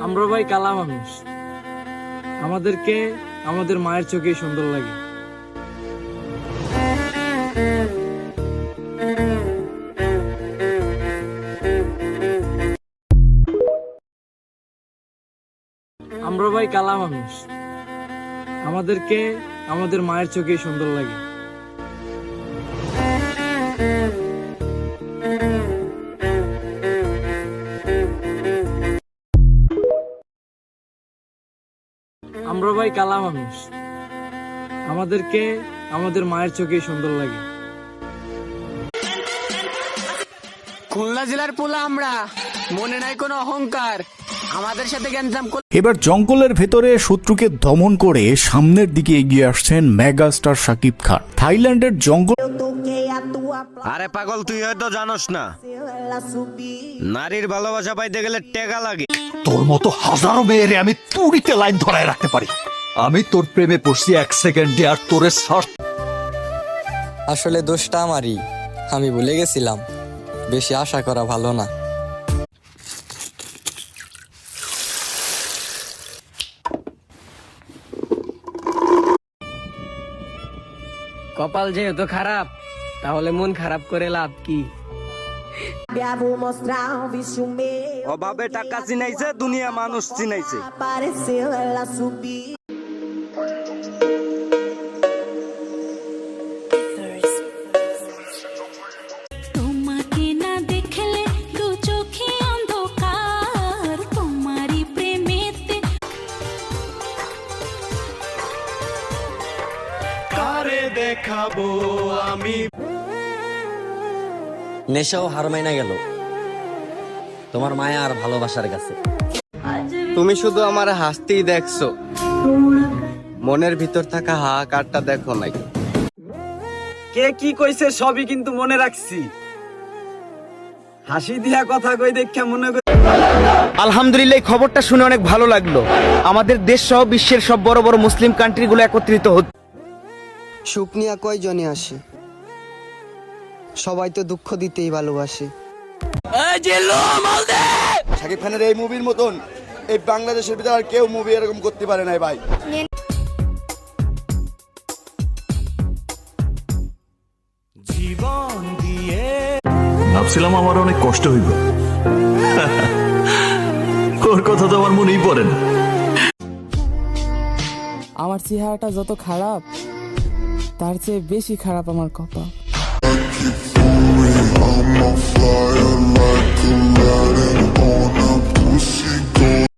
আমরা ভাই কালা মানুষ। আমাদেরকে, আমাদের মায়ের চোখে সুন্দর লাগে। আমরা ভাই কালা মানুষ। আমাদেরকে, আমাদের মায়ের চোখে সুন্দর লাগে। আমরা ভাই কালা মানুষ। আমাদেরকে আমাদের মায়ের চোখে সুন্দর লাগে। খুলনা জেলার পোলা আমরা। মনে নাই কোনো অহংকার। আমাদের সাথে গ্যাঞ্জাম এবার জঙ্গলের ভেতরে শত্রুকে দমন করে সামনের দিকে এগিয়ে আসছেন মেগাস্টার শাকিব খান। থাইল্যান্ডের জঙ্গল আরে পাগল তুই হয়তো জানোস না। নারীর ভালোবাসা পাইতে গেলে টেকা লাগে। তোর মতো হাজারো মেয়েরে আমি তুড়িতে লাইন ধরায় রাখতে পারি। আমি তোর প্রেমে পড়ছি এক সেকেন্ডে আর তোরে আসলে দোষটা আমারই। আমি ভুলে গেছিলাম। বেশি আশা করা ভালো না। কপাল যেহেতু খারাপ তাহলে মন খারাপ করে লাভ কি? অভাবে টাকা চিনাইছে দুনিয়া মানুষ চিনাইছে। Apareceu, ela নেশাও হার মাইনা গেল। তোমার মায়া আর ভালোবাসার কাছে। তুমি শুধু আমার হাসতেই দেখছ। মনের ভিতর থাকা হাহাকারটা দেখো নাই। কে কি কইছে সবই কিন্তু মনে রাখছি। হাসি দিয়া কথা কই দেখা মনে করি আলহামদুলিল্লাহ এই খবরটা শুনে অনেক ভালো লাগল। আমাদের দেশ সহ বিশ্বের সব বড় বড় মুসলিম কান্ট্রিগুলো একত্রিত হচ্ছে। সুখ নিয়ে কয়জনই আসে? সবাই তো দুঃখ দিতেই ভালোবাসে। শাকিব খানের এই মুভির মতন এই বাংলাদেশের ভিতরে আর কেউ মুভি এরকম করতে পারে নাই ভাই। ভাবছিলাম আমার অনেক কষ্ট হইব। ওর কথা তো আমার মনেই পড়ে না। আমার চেহারাটা যত খারাপ তার চেয়ে বেশি খারাপ আমার কপাল। Ooh.